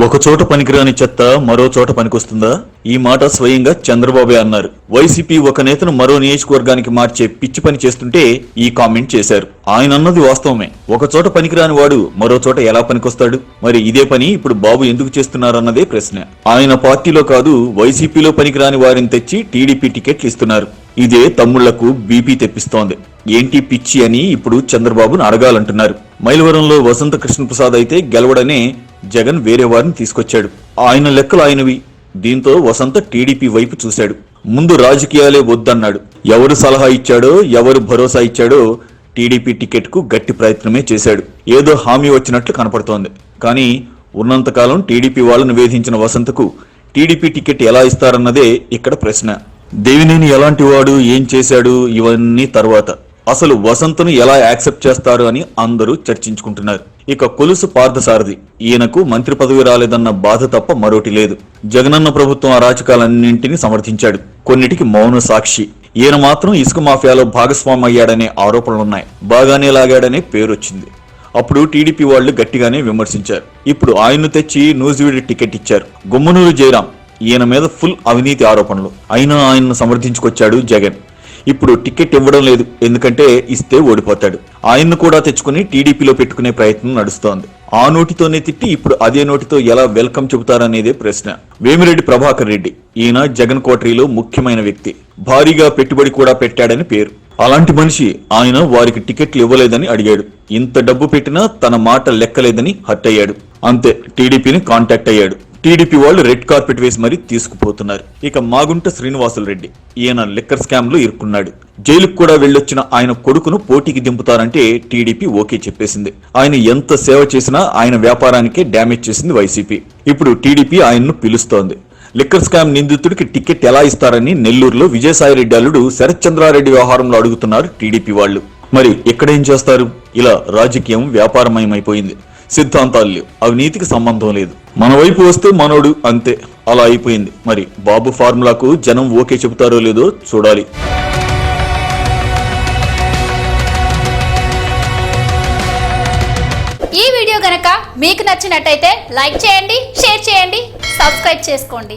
ఒకచోట పనికిరాని చెత్త మరో చోట పనికొస్తుందా? ఈ మాట స్వయంగా చంద్రబాబే అన్నారు. వైసీపీ ఒక నేతను మరో నియోజకవర్గానికి మార్చే పిచ్చి పని చేస్తుంటే ఈ కామెంట్ చేశారు. ఆయన అన్నది వాస్తవమే. ఒక చోట పనికిరాని వాడు మరో చోట ఎలా పనికొస్తాడు? మరి ఇదే పని ఇప్పుడు బాబు ఎందుకు చేస్తున్నారన్నదే ప్రశ్న. ఆయన పార్టీలో కాదు వైసీపీలో పనికిరాని వారిని తెచ్చి టీడీపీ టికెట్లు ఇస్తున్నారు. ఇదే తమ్ముళ్ళకు బీపీ తెప్పిస్తోంది. ఏంటి పిచ్చి అని ఇప్పుడు చంద్రబాబును అడగాలంటున్నారు. మైలవరంలో వసంత కృష్ణప్రసాద్ అయితే గెలవడనే జగన్ వేరే వారిని తీసుకొచ్చాడు. ఆయన లెక్కలు ఆయనవి. దీంతో వసంత టీడీపీ వైపు చూశాడు. ముందు రాజకీయాలే వద్దన్నాడు. ఎవరు సలహా ఇచ్చాడో ఎవరు భరోసా ఇచ్చాడో టీడీపీ టికెట్కు గట్టి ప్రయత్నమే చేశాడు. ఏదో హామీ వచ్చినట్లు కనపడుతోంది. కానీ ఉన్నంతకాలం టీడీపీ వాళ్ళను వేధించిన వసంతకు టీడీపీ టికెట్ ఎలా ఇస్తారన్నదే ఇక్కడ ప్రశ్న. దేవినేని ఎలాంటి వాడు ఏం చేశాడు ఇవన్నీ తర్వాత. అసలు వసంతను ఎలా యాక్సెప్ట్ చేస్తారు అని అందరూ చర్చించుకుంటున్నారు. ఇక కొలుసు పార్థసారథి. ఈయనకు మంత్రి పదవి రాలేదన్న బాధ తప్ప మరోటి లేదు. జగనన్న ప్రభుత్వం అరాచకాలన్నింటినీ సమర్థించాడు. కొన్నిటికి మౌన సాక్షి. ఈయన మాత్రం ఇసుక మాఫియాలో భాగస్వామి అయ్యాడనే ఆరోపణలున్నాయి. బాగానే లాగాడనే పేరొచ్చింది. అప్పుడు టీడీపీ వాళ్ళు గట్టిగానే విమర్శించారు. ఇప్పుడు ఆయన్ను తెచ్చి నూజివీడి టికెట్ ఇచ్చారు. గుమ్మనూరు జయరాం. ఈయన మీద ఫుల్ అవినీతి ఆరోపణలు. అయినా ఆయన్ను సమర్థించుకొచ్చాడు జగన్. ఇప్పుడు టికెట్ ఇవ్వడం లేదు. ఎందుకంటే ఇస్తే ఓడిపోతాడు. ఆయన్ను కూడా తెచ్చుకుని టీడీపీలో పెట్టుకునే ప్రయత్నం నడుస్తోంది. ఆ నోటితోనే తిట్టి ఇప్పుడు అదే నోటితో ఎలా వెల్కమ్ చెబుతారనేదే ప్రశ్న. వేమిరెడ్డి ప్రభాకర్ రెడ్డి ఈయన జగన్ కోటరీలో ముఖ్యమైన వ్యక్తి. భారీగా పెట్టుబడి కూడా పెట్టాడని పేరు. అలాంటి మనిషి ఆయన వారికి టికెట్లు ఇవ్వలేదని అడిగాడు. ఇంత డబ్బు పెట్టినా తన మాట లెక్కలేదని హట్ అయ్యాడు. అంతే టీడీపీని కాంటాక్ట్ అయ్యాడు. టీడీపీ వాళ్ళు రెడ్ కార్పెట్ వేసి మరీ తీసుకుపోతున్నారు. ఇక మాగుంట శ్రీనివాసులు రెడ్డి ఈయన లిక్కర్ స్కామ్లో ఇరుక్కున్నాడు. జైలుకు కూడా వెళ్ళొచ్చిన ఆయన కొడుకును పోటీకి దింపుతారంటే టీడీపీ ఓకే చెప్పేసింది. ఆయన ఎంత సేవ చేసినా ఆయన వ్యాపారానికే డ్యామేజ్ చేసింది వైసీపీ. ఇప్పుడు టీడీపీ ఆయన్ను పిలుస్తోంది. లిక్కర్ స్కామ్ నిందితుడికి టికెట్ ఎలా ఇస్తారని నెల్లూరులో విజయసాయిరెడ్డి అల్లుడు శరత్ చంద్రారెడ్డి వ్యవహారంలో అడుగుతున్నారు టీడీపీ వాళ్ళు. మరి ఇక్కడేం చేస్తారు? ఇలా రాజకీయం వ్యాపారమయమైపోయింది. సిద్ధాంతాలు లేవు. అవినీతికి సంబంధం లేదు. మన వైపు వస్తే మనోడు అంతే. అలా అయిపోయింది. మరి బాబు ఫార్ములాకు జనం ఓకే చెబుతారో లేదో చూడాలి. ఈ వీడియో గనక మీకు నచ్చినట్టయితే లైక్ చేయండి షేర్ చేయండి సబ్స్క్రైబ్ చేసుకోండి.